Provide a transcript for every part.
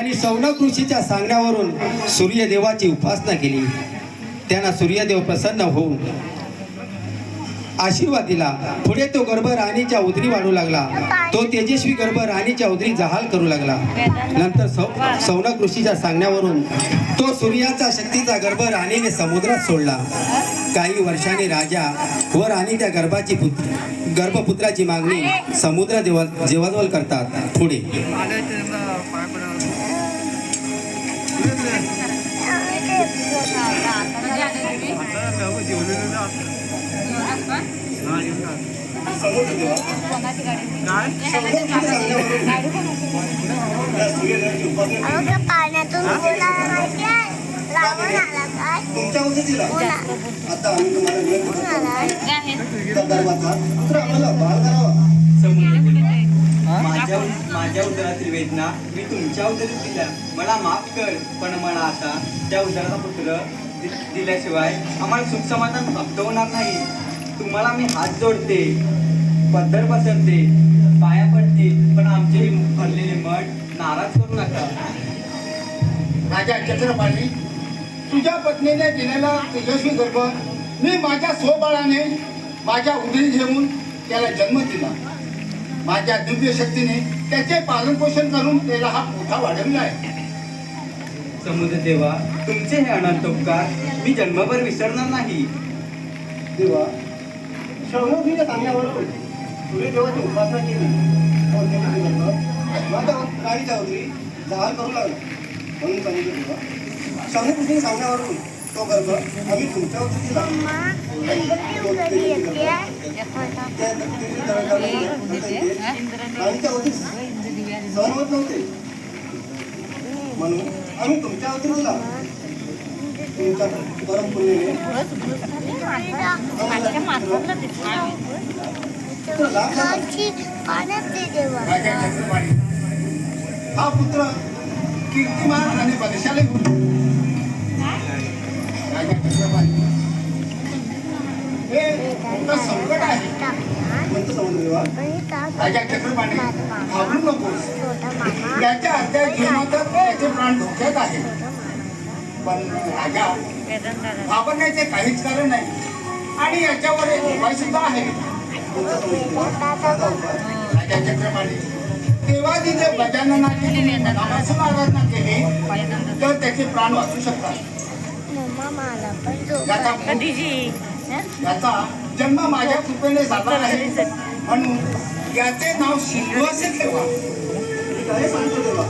त्यांनी सौनक ऋषीच्या सांगण्यावरून सूर्यदेवाची उपासना केली. त्यांना सूर्यदेव प्रसन्न होऊन आशीर्वाद दिला. पुढे तो गर्भ राणीच्या उदरी वाढू लागला. तो तेजस्वी गर्भ राणीच्या उदरी जहाल करू लागला. नंतर सौ सौनक ऋषीच्या सांगण्यावरून तो सूर्याचा शक्तीचा गर्भ राणीने समुद्रात सोडला. काही वर्षांनी राजा व राणी त्या गर्भाची पुत्र गर्भपुत्राची मागणी समुद्र देव जेवाजवल करतात. पुढे पाण्यातून तुमच्या आता आम्ही तुम्हाला वेळ आम्हाला करावा माझ्या माझ्या उदरातील वेदना मी तुमच्या उदरात दिल्या. मला माफ कर पण मला आता त्या उदराचा पुत्र दि- दिल्याशिवाय आम्हाला सुख समाधान प्राप्त होणार नाही. तुम्हाला मी हात जोडते पदर पसरते पाया पडते पण आमचे भरलेले मठ नाराज करू नका. माझ्या छत्रपाणी तुझ्या पत्नीने दिलेला तेजस्वी गर्भ मी माझ्या स्वबाळाने माझ्या उदरी घेऊन त्याला जन्म दिला. माझ्या दिव्य शक्तीने त्याचे पालन पोषण करून त्याला हा मोठा वाढवला आहे. समुद्र देवा तुमचे हे अनंत उपकार मी जन्मभर विसरणार नाही. देवा शौनकीच्या सांगण्यावरून सूर्यदेवाची उपासना केली और त्यांनी ते गर्भ माझ्या राणीच्या उदरी जहाल करू लागला. म्हणून सांगितलं देवा शौनकीच्या सांगण्यावरून तो गर्भ आम्ही तुमच्या दिला राणीच्या उदरी सहन होत नव्हते. म्हणून आम्ही तुमच्या उदरी दिला तुमच्या परम पुण्यने हा पुत्र कीर्तिमान आणि बलशाली छत्रपाणी हे संकट आहे. समुद्रदेवा आणि ताक राजा छत्रपाणी घाबरू नकोस याच्या अर्ध्या जीवनातच त्याचे प्राण धोक्यात आहे पण राजा घाबरण्याचे काहीच कारण नाही आणि याच्यावर एक उपाय सुद्धा आहे राजा छत्रपाणी तेव्हा तिथे गजाननाची मनापासून आराधना केली तर त्याचे प्राण वाचू शकतात याचा याचा जन्म माझ्या कृपेने झाला आहे. म्हणून याचे नाव सिंधू असे ठेवा मी काय सांगतो देवा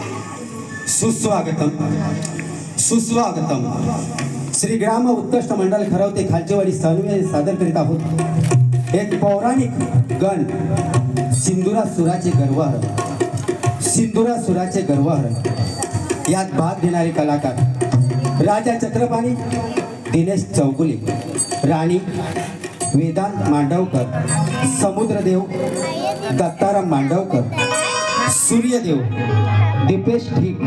सुस्वागतम. सुस्वागतम. श्री ग्राम उत्कृष्ट मंडल खरवते खालचेवाडी सानवे सादर करीत आहोत. एक पौराणिक गण सिंधुरा सुराचे गर्वहर सिंधुरा सुराचे गर्वहर यात भाग घेणारे कलाकार. राजा छत्रपाणी दिनेश चौगुले. राणी वेदांत मांडवकर समुद्रदेव दत्ताराम मांडवकर सूर्यदेव दीपेश ठीक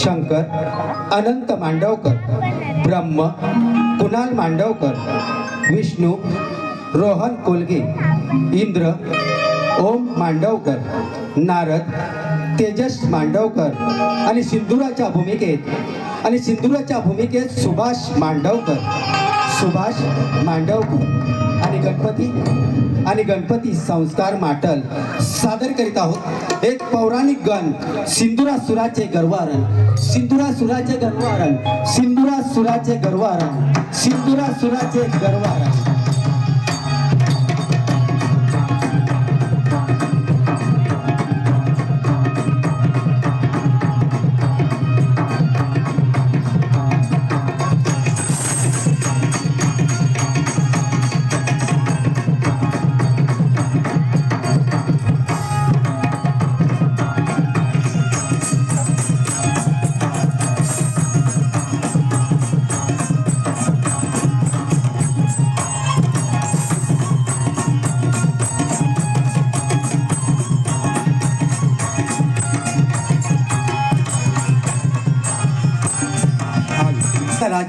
शंकर अनंत मांडवकर ब्रह्म कुणाल मांडवकर विष्णू रोहन कोलगे इंद्र ओम मांडवकर नारद तेजस मांडवकर आणि सिंधुराच्या भूमिकेत आणि सिंधुराच्या भूमिकेत सुभाष मांडवकर. सुभाष मांडवकर आणि गणपती आणि गणपती संस्कार माटल सादर करीत आहोत. एक पौराणिक गण सिंधुरासुराचे गर्वारण सिंधुरासुराचे गर्वारण सिंधुरासुराचे गरवारण सिंधुरासुराचे गर्वारण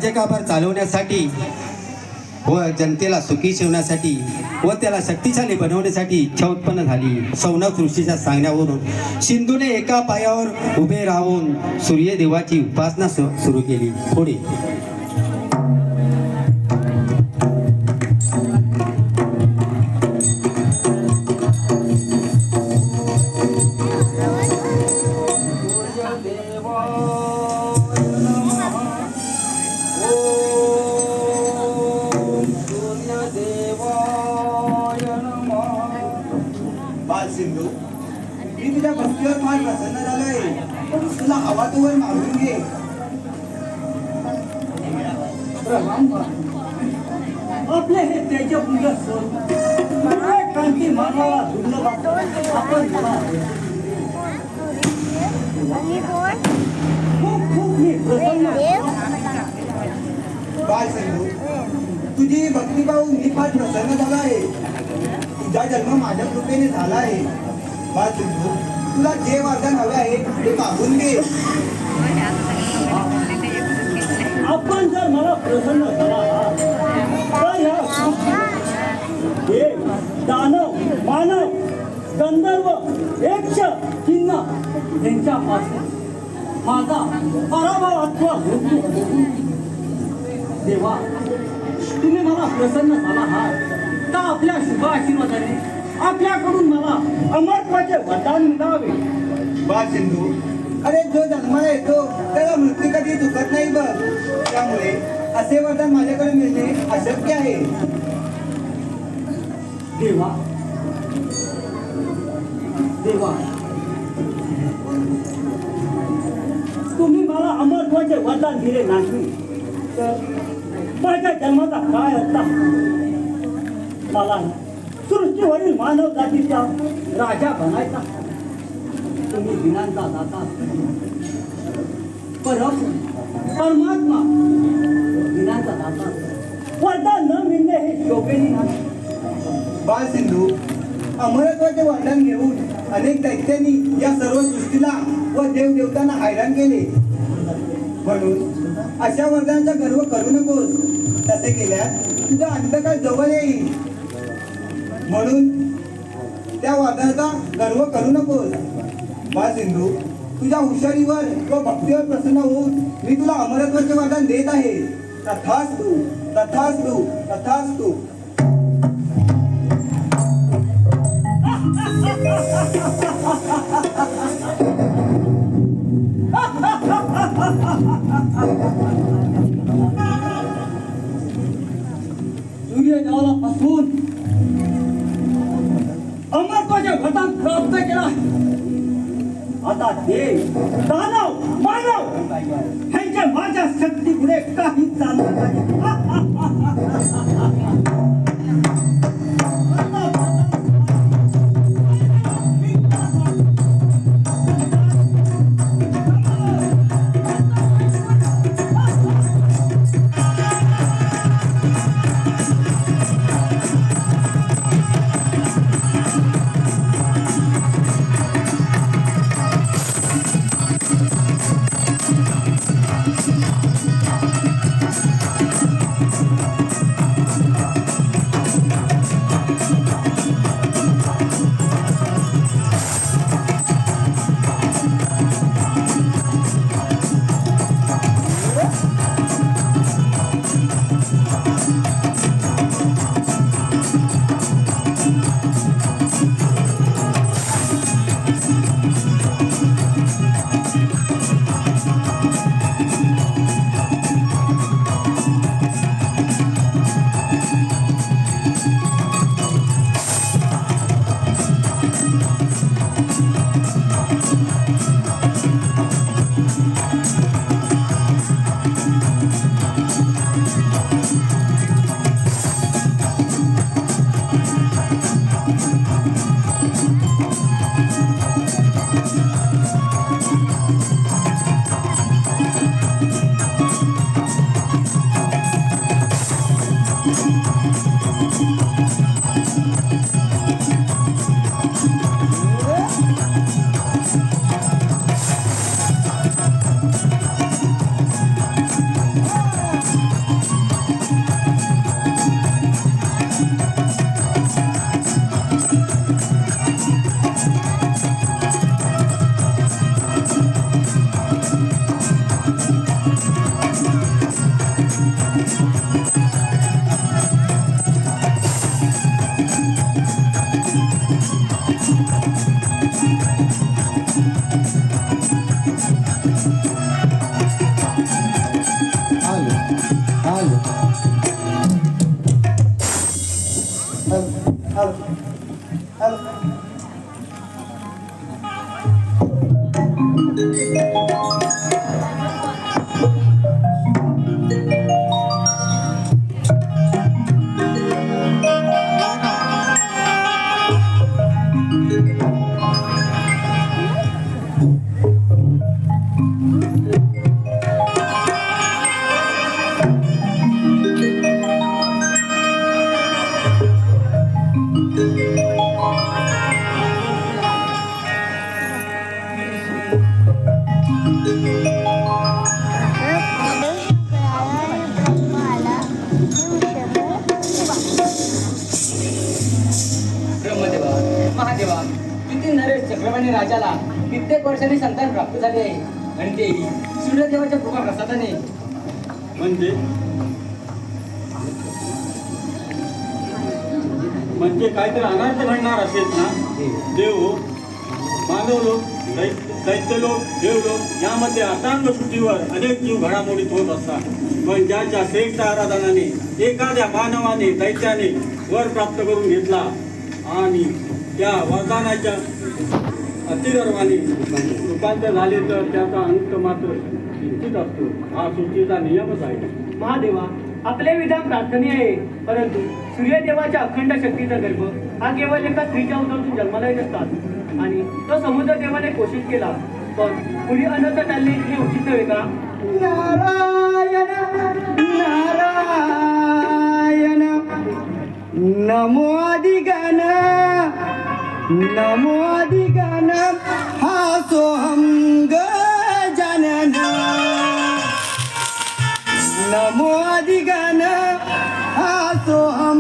राज्यकारभार चालवण्यासाठी व जनतेला सुखी ठेवण्यासाठी व त्याला शक्तिशाली बनवण्यासाठी इच्छा उत्पन्न झाली. सौनक ऋषीच्या सांगण्यावरून सिंधूने एका पायावर उभे राहून सूर्यदेवाची उपासना सु- सुरू केली. पुढे कृपेने झाला आहे. बाल सिंधू तुला जे वरदान हवे आहे ते मागून घे. आपण जर मला प्रसन्न झाला दानव मानव गंधर्व यक्ष किन्नर यांच्यापासून माझा पराभव अथवा मृत्यू देवा तुम्ही मला प्रसन्न झाला आहात. का आपल्या शुभ आशीर्वादाने आपल्याकडून मला अमरत्वाचे वरदान मिळावे. बाल सिंधू. अरे जो जन्माला येतो त्याला मृत्यू कधी चुकत नाही बघ. त्यामुळे असे वरदान माझ्याकडे मिळणे अशक्य आहे. देवा. देवा. तुम्ही मला अमरत्वाचे वरदान दिले नाही तर माझ्या जन्माचा काय असता मला सृष्टीवरील मानव जातीचा राजा बनायचा. तुम्ही दिनांचा दाता. परम परमात्मा. दिनांचा दाता. वरदान न मिळणे हे शोभेनी नाही. बाल सिंधू अमरत्वाचे वर्णन घेऊन अनेक दैत्यांनी या सर्व सृष्टीला व देवदेवतांना हैराण केले. म्हणून अशा वरदानाचा गर्व करू नकोस. तसे केल्यास तुझा अंतकाळ जवळ येईल. म्हणून त्या वादाचा गर्व करू नकोस बाल सिंधू तुझ्या हुशारीवर व भक्तीवर प्रसन्न होऊन मी तुला अमरत्वाचे वादन देत आहे. तथास्तू तथास्तु तथास्तू. आता देव दानव ब्रह्मदेवा महादेवा किती नरेश चक्रवर्णी राजाला कित्येक वर्षांनी संतान प्राप्त झाले आहे. आणि तेही सूर्यदेवाच्या कृपा प्रसादाने म्हणजे? म्हणजे काहीतरी अनर्थ घडणार असेल ना? देव मानव लोक दैत्यलोक दैत्य लोक देव लोक यामध्ये अटांग सुट्टीवर अनेक जीव घडामोडीत होत असतात. पण ज्याच्या श्रेष्ठ आराधनाने एखाद्या मानवाने दैत्याने वर प्राप्त करून घेतला आणि त्या वरदानाच्या अतिगर्वाने रूपांतर झाले तर त्याचा अंत मात्र निश्चित असतो. हा सृष्टीचा नियमच आहे. महादेवा आपले विधान प्रार्थनीय आहे. परंतु सूर्यदेवाच्या अखंड शक्तीचा गर्भ हा केवळ एका स्त्रीच्या उदरातून जन्माला येत असतात आणि तो समुद्र देवाने घोषित केला. पण पुढे अनंत चालले हे उचित नव्हे का? नारायण नारायण नमो अधिगण नमो अधिगण हा सोहम गजानन नमो अधिगण हा सोहम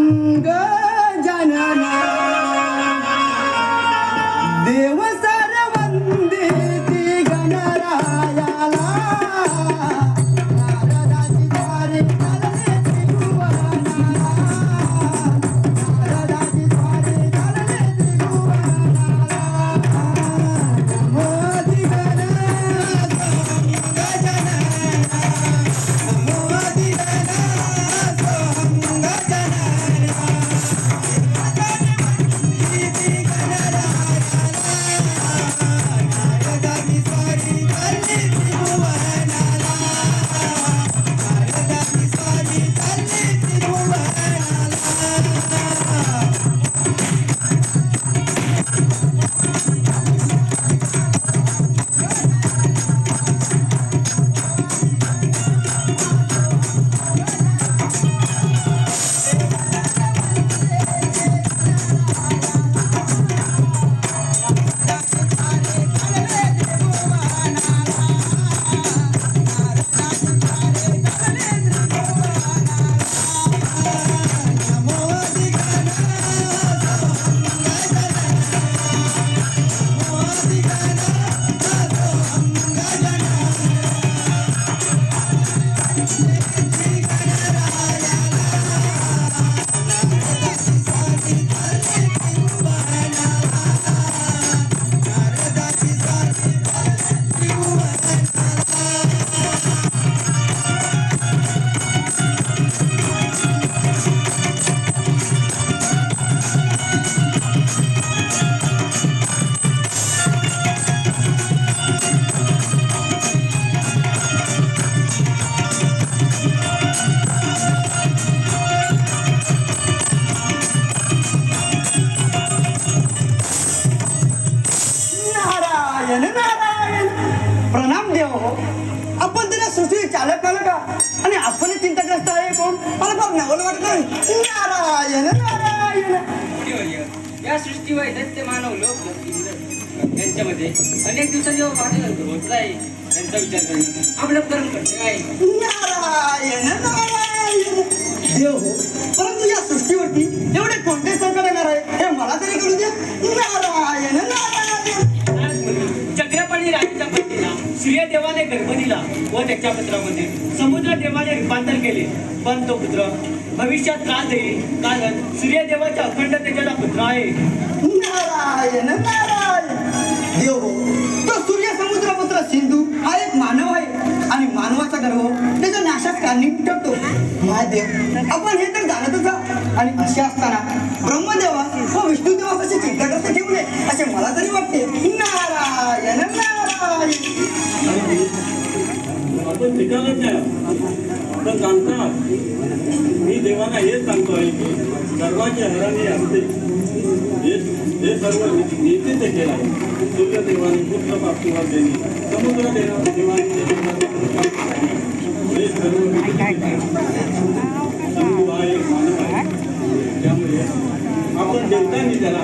नारायण नारायण. या सृष्टीवर दैत्य मानव लोक यांच्यामध्ये अनेक दिवसांनी होत आहे त्यांचा विचार करणे आपलं कर्म करते आहे. नारायण नारायण. देव हो परंतु या सृष्टीवरती एवढे कोणते संकट येणार आहे हे मला तरी करू द्या. नारायण नारायण. सूर्यदेवाने गर्भ दिला व त्याच्या पुत्रामध्ये समुद्रदेवाने रूपांतर केले. पण तो पुत्र भविष्यात त्रास देईल कारण सूर्यदेवाच्या अखंड त्याच्या पुत्र आहे. नारायण नारायण. देव हो, तो सूर्य समुद्र पुत्र सिंधू हा एक मानव आहे. आणि मानवाचा गर्व हो, त्याच्या नाशात कारणीभूत ठरतो महादेव आपण हे तर जाणतच आणि असे असताना ब्रह्मदेवा व विष्णुदेवापाशी चिंता करते बासरी वाटते. नारायण नारायण. सांगता मी देवाला हेच सांगतो आहे की सर्वांची हराणी असते हे सर्व नेते ते केला आहे. सूर्यदेवाने पुत्र प्राप्तीवर दिली. समुद्र देवाने हे सर्व संभू एक मानव आहे. त्यामुळे आपण देवतांनी त्याला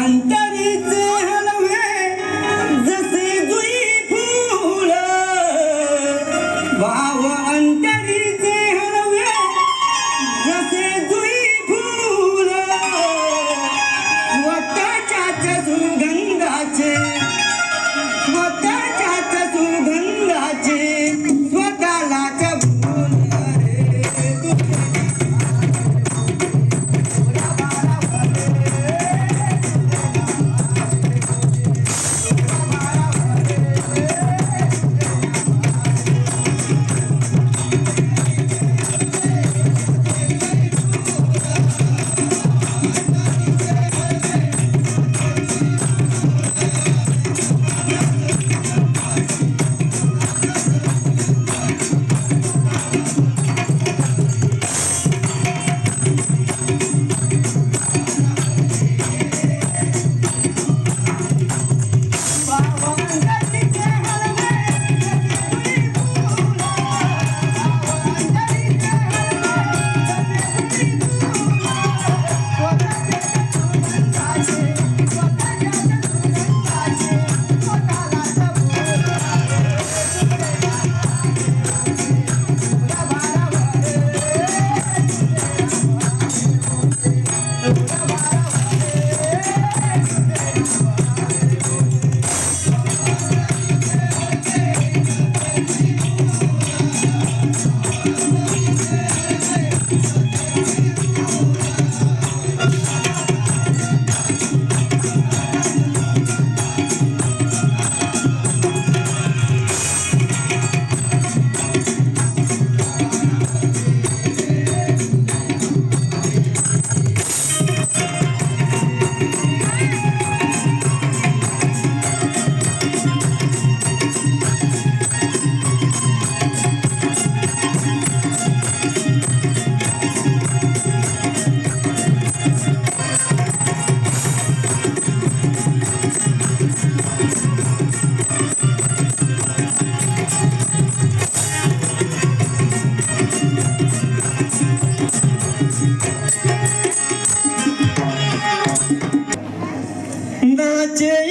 Yeah.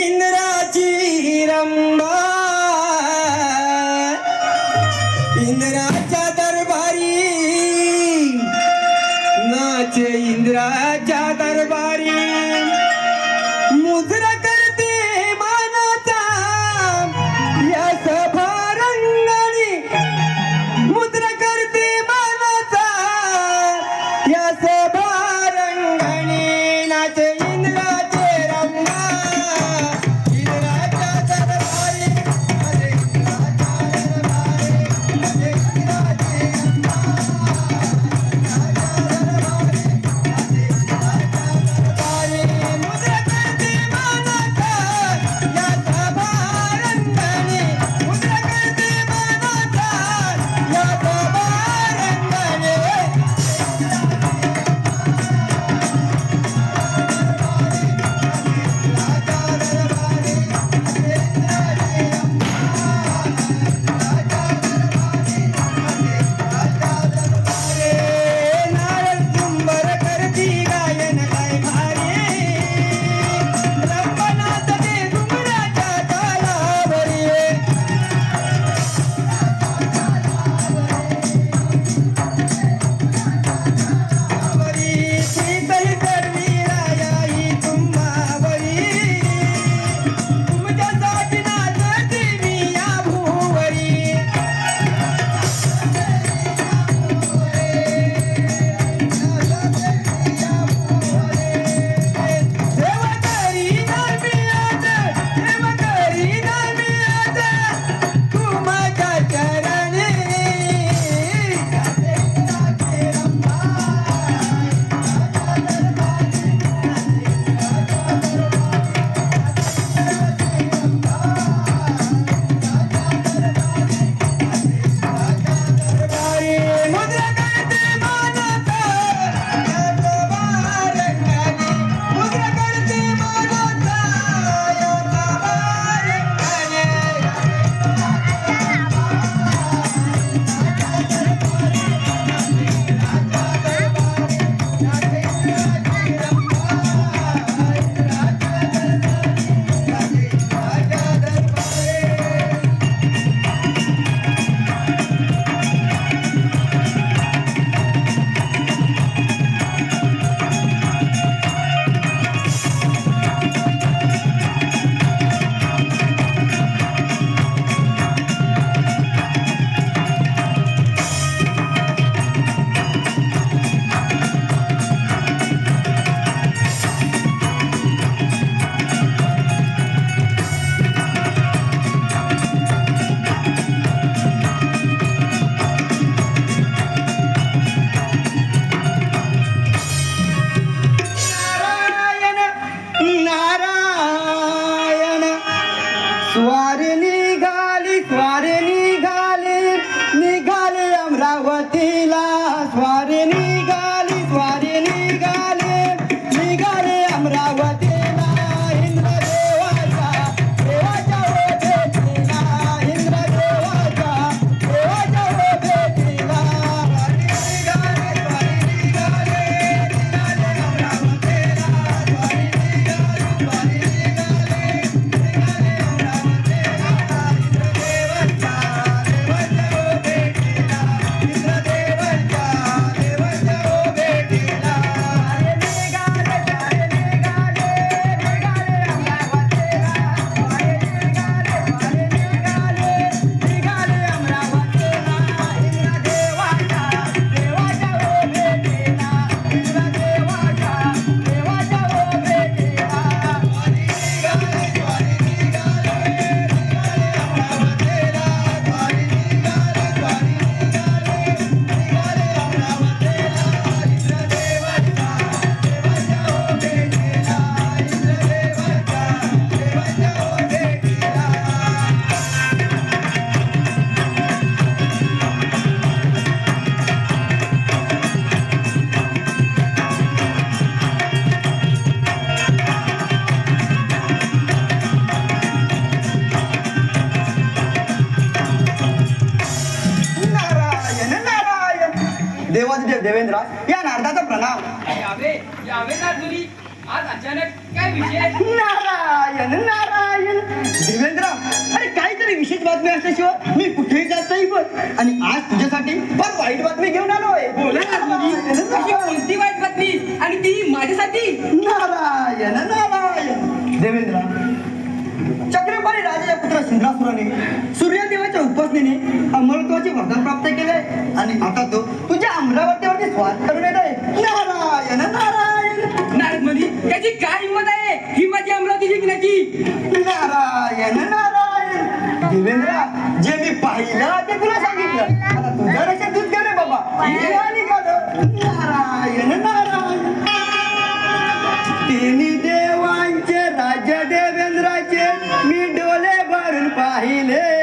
बातमी असल्याशिवाय मी कुठेही जात नाही पण. आणि आज तुझ्यासाठी फार वाईट बातमी घेऊन आलोय. बोला ना तुली अशी कोणती वाईट बातमी? आणि ती माझ्यासाठी? नारायण नारायण. देवेंद्र चक्रपाणी राजाच्या पुत्र सिंहासुराने सूर्यदेवाच्या उपासनेने अमरत्वाचे वरदान प्राप्त केले आणि आता तो तुझ्या अमरावतीवरती स्वार करून येत आहे नारायण नारायण. नारद मुनी त्याची काय हिंमत आहे? ही माझी अमरावती जिंकण्याची नारायण नारायण. देवेंद्र जे मी पाहिलं ते तुला सांगितलं. आता तुझ्या लक्षात दूध गेले बाबा. हे आणि गाणं. नारायण नारायण. तिन्ही देवांचे राज्य देवेंद्राचे मी डोले भरून पाहिले.